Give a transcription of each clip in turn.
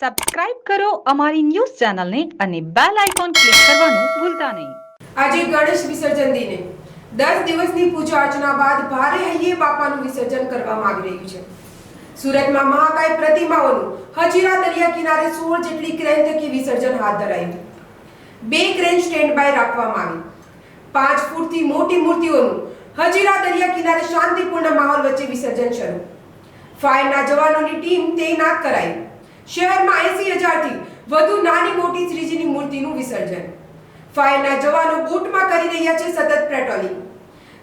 Subscribe કરો અમારી news ચેનલને અને બેલ આઇકોન ક્લિક કરવાનું ભૂલતા નહીં. આજે ગણેશ વિસર્જન દિને. દસ દિવસની પૂજા અર્ચના બાદ ભારે હૈયે બાપાનું વિસર્જન કરવામાં આવી રહ્યું છે. સુરતમાં મહાકાય પ્રતિમાઓનું હજીરા દરિયા કિનારે સોળ જેટલી ક્રેન થકી વિસર્જન હાથ ધરાયું. બે ક્રેન સ્ટેન્ડ બાય રાખવામાં આવી. પાંચ ફૂટથી મોટી મૂર્તિઓનું હજીરા દરિયા કિનારે શાંતિપૂર્ણ માહોલ વચ્ચે વિસર્જન શરૂ. ફાયરના જવાનોની ટીમ તૈનાત કરાઈ. શહેરમાં એસી હજારથી વધુ નાની મોટી શ્રીજીની મૂર્તિનું વિસર્જન. ફાયરના જવાનો બોટમાં કરી રહ્યા છે સતત પેટ્રોલિંગ.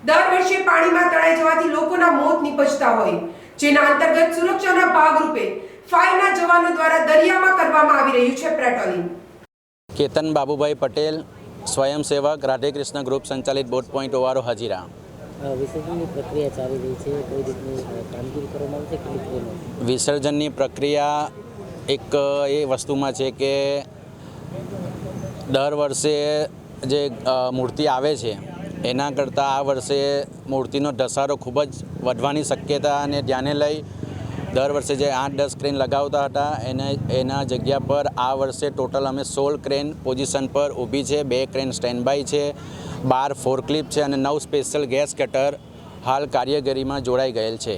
દર વર્ષે પાણીમાં તણાઈ જવાથી લોકોના મોત નિપજતા હોય જેના અંતર્ગત સુરક્ષાના ભાગરૂપે ફાયરના જવાનો દ્વારા દરિયામાં કરવામાં આવી રહ્યું છે પેટ્રોલિંગ. કેતન બાબુભાઈ પટેલ સ્વયંસેવક રાધે કૃષ્ણ ગ્રુપ સંચાલિત બોટ પોઈન્ટ ઓવારો હજીરા. વિસર્જનની પ્રક્રિયા ચાલી રહી છે. કોઈ રીતની કામગીરી કરવામાં આવશે કે વિસર્જનની પ્રક્રિયા એક એ વસ્તુમાં છે કે દર વર્ષે જે મૂર્તિ આવે છે, એના કરતાં આ વર્ષે મૂર્તિનો ધસારો ખૂબ જ વધવાની શક્યતા અને ધ્યાને લઈ દર વર્ષે જે આઠ, દસ ક્રેન લગાવતા હતા, એને, એના જગ્યા પર આ વર્ષે ટોટલ અમે સોળ ક્રેન પોઝિશન પર ઊભી છે, બે ક્રેન સ્ટેન્ડ બાય છે, બાર ફોરક્લિપ છે અને નવ સ્પેશિયલ ગેસ કટર હાલ કાર્યગરીમાં જોડાઈ ગયેલ છે.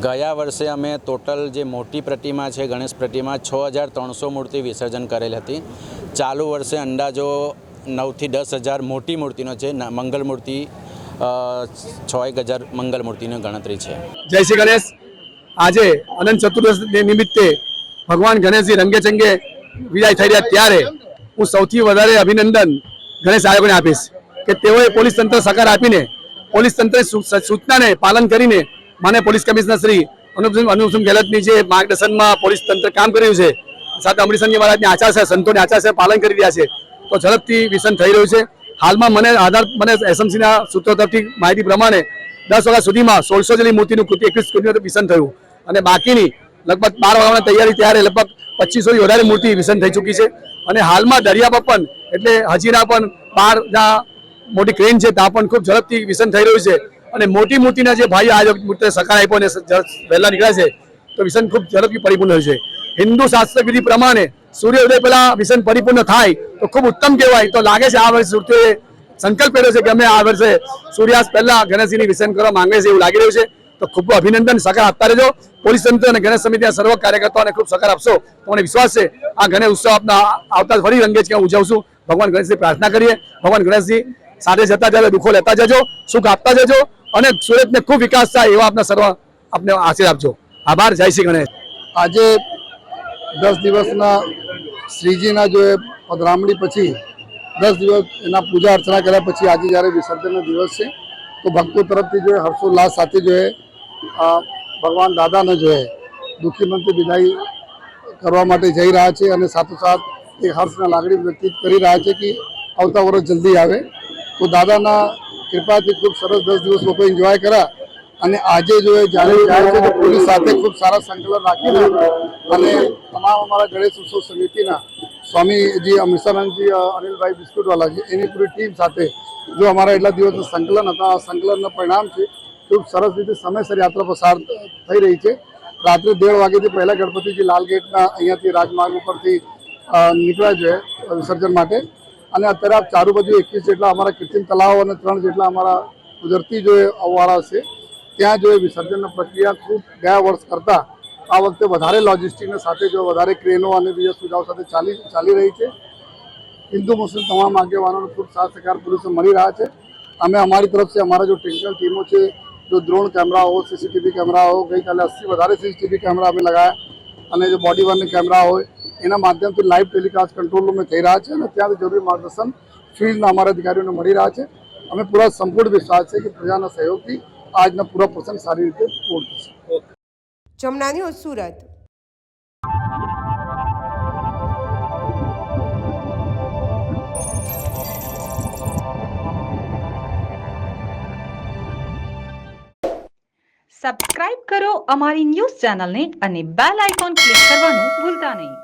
ગયા વર્ષે અમે ટોટલ જે મોટી પ્રતિમા છે ગણેશ પ્રતિમા છ હજાર ત્રણસો મૂર્તિ વિસર્જન કરેલ હતી. ચાલુ વર્ષે અંદાજો નવથી દસ હજાર મોટી મૂર્તિનો છે ન- મંગલ મૂર્તિ છ એક હજાર મંગલ મૂર્તિની ગણતરી છે. જય શ્રી ગણેશ. આજે અનંત ચતુર્દશી નિમિત્તે ભગવાન ગણેશજી રંગે ચંગે વિદાય થઈ રહ્યા ત્યારે હું સૌથી વધારે અભિનંદન ગણેશ આયોગને આપીશ કે તેઓએ પોલીસ તંત્ર સહકાર આપીને પોલીસ તંત્ર સૂચનાને પાલન કરીને માને પોલીસ કમિશનર શ્રી અનુપસિંહ અનુપસિંહ ગેહલોતની જે માર્ગદર્શનમાં પોલીસ તંત્ર કામ કર્યું છે, સાથે અમરીશનજી મહારાજની આચાર છે, સંતોની આચાર છે, પાલન કરી રહ્યા છે, તો ઝડપથી વિસન થઈ રહ્યું છે. હાલમાં મને આધાર, મને એસએમસીના સૂત્રો તરફથી માહિતી પ્રમાણે દસ વાગ્યા સુધીમાં સોળસો જેટલી મૂર્તિનું કૃતિ એકવીસ કૃતિનું વિસન થયું. અને બાકીની લગભગ બાર વાગ્યાની તૈયારી ત્યારે લગભગ પચીસોથી વધારે મૂર્તિ વિસન થઈ ચૂકી છે. અને હાલમાં દરિયા પર એટલે હજીરા પણ બાર જ્યાં મોટી ક્રેન છે, ત્યાં પણ ખૂબ ઝડપથી વિસન થઈ રહ્યું છે. અને મોટી મૂર્તિના જે ભાઈ આ મૂર્તિ સકાર આપ્યો અને વહેલા નીકળ્યા છે, તો વિસન ખૂબ ઝડપથી પરિપૂર્ણ છે. હિન્દુ શાસ્ત્ર વિધિ પ્રમાણે સૂર્યોદય પહેલા વિસન પરિપૂર્ણ થાય, તો ખૂબ ઉત્તમ કહેવાય. તો લાગે છે આ વર્ષે સુરતીઓએ સંકલ્પ કર્યો છે કે અમે આ વર્ષે સૂર્યાસ્ત પહેલા ગણેશજીની વિસર્જન કરવા માંગે છે એવું લાગી રહ્યું છે. તો ખૂબ અભિનંદન સહકાર આપતા રહેજો. પોલીસ તંત્ર અને ગણેશ સમિતિના સર્વ કાર્યકર્તાઓને ખૂબ સહકાર આપશો. તો મને વિશ્વાસ છે, આ ગણેશ ઉત્સવ આપના આવતા ફરી રંગેજ કે ઉજવશું. ભગવાન ગણેશની પ્રાર્થના કરીએ. ભગવાન ગણેશજી સાથે જતા જ્યારે દુઃખો લેતા જજો, સુખ આપતા જજો અને સુરતને ખૂબ વિકાસ થાય એવા આપના સર્વ આપને આશીર્વાદ આપજો. આભાર, જય શ્રી ગણેશ. આજે દસ દિવસના શ્રીજીના જો એ પધરામણી પછી દસ દિવસ એના પૂજા અર્ચના કર્યા પછી આજે જ્યારે વિસર્જનનો દિવસ છે, તો ભક્તો તરફથી જો હર્ષોલ્લાસ સાથે જો ભગવાન દાદાને જો દુઃખી મનથી વિદાય કરવા માટે જઈ રહ્યા છે અને સાથોસાથ એ હર્ષના લાગણી વ્યક્તિત કરી રહ્યા છે કે આવતા વર્ષ જલ્દી આવે. તો દાદાના કૃપાથી ખૂબ સરસ દસ દિવસ લોકો એન્જોય કર્યા. અને આજે જો એ જ્યારે જાય છે તો પોલીસ સાથે ખૂબ સારા સંકલન રાખીને અને તમામ અમારા ગણેશ ઉત્સવ સમિતિના સ્વામીજી અમિષાનંદજી અનિલભાઈ બિસ્કુટવાલાજી એની પૂરી ટીમ સાથે જો અમારા એટલા દિવસનું સંકલન હતા, આ સંકલનનું પરિણામ છે, ખૂબ સરસ રીતે સમયસર યાત્રા પસાર થઈ રહી છે. રાત્રે દેઢ વાગ્યાથી પહેલાં ગણપતિજી લાલ ગેટના અહીંયાથી રાજમાર્ગ ઉપરથી નીકળ્યા છે વિસર્જન માટે. અને અત્યારે આ ચારું બાજુ એકવીસ જેટલા અમારા કૃત્રિમ તલાવો અને ત્રણ જેટલા અમારા કુદરતી જો અવવાળા છે, ત્યાં જો વિસર્જનની પ્રક્રિયા ખૂબ ગયા વર્ષ કરતાં આ વખતે વધારે લોજિસ્ટિકને સાથે જો વધારે ક્રેનો અને બીજા સુવિધાઓ સાથે ચાલી ચાલી રહી છે. હિન્દુ, મુસ્લિમ તમામ આગેવાનોનો ખૂબ સાથ સહકાર પોલીસને મળી રહ્યા છે. અમે અમારી તરફથી અમારા જો ટેકનિકલ ટીમો છે, જો ડ્રોન કેમેરા હો સીસીટીવી કેમેરા હો ગઈકાલે અસી વધારે સીસીટીવી કેમેરા અમે લગાયા. અને જો બોડી વનના કેમેરા હોય એના માધ્યમથી લાઈવ ટેલિકાસ્ટ કંટ્રોલ રૂમે થઈ રહ્યા છે અને ત્યાંથી જરૂરી માર્ગદર્શન ફિલ્ડના અમારા અધિકારીઓને મળી રહ્યા છે. અમે પૂરા સંપૂર્ણ વિશ્વાસ છે કે પ્રજાના સહયોગથી આજના પૂરા પ્રસંગ સારી રીતે પૂર્ણ થશે. જમના ન્યૂઝ સુરત. સબસ્ક્રાઇબ કરો અમારી ન્યૂઝ ચેનલને અને બેલ આઇકોન ક્લિક કરવાનું ભૂલતા નહીં.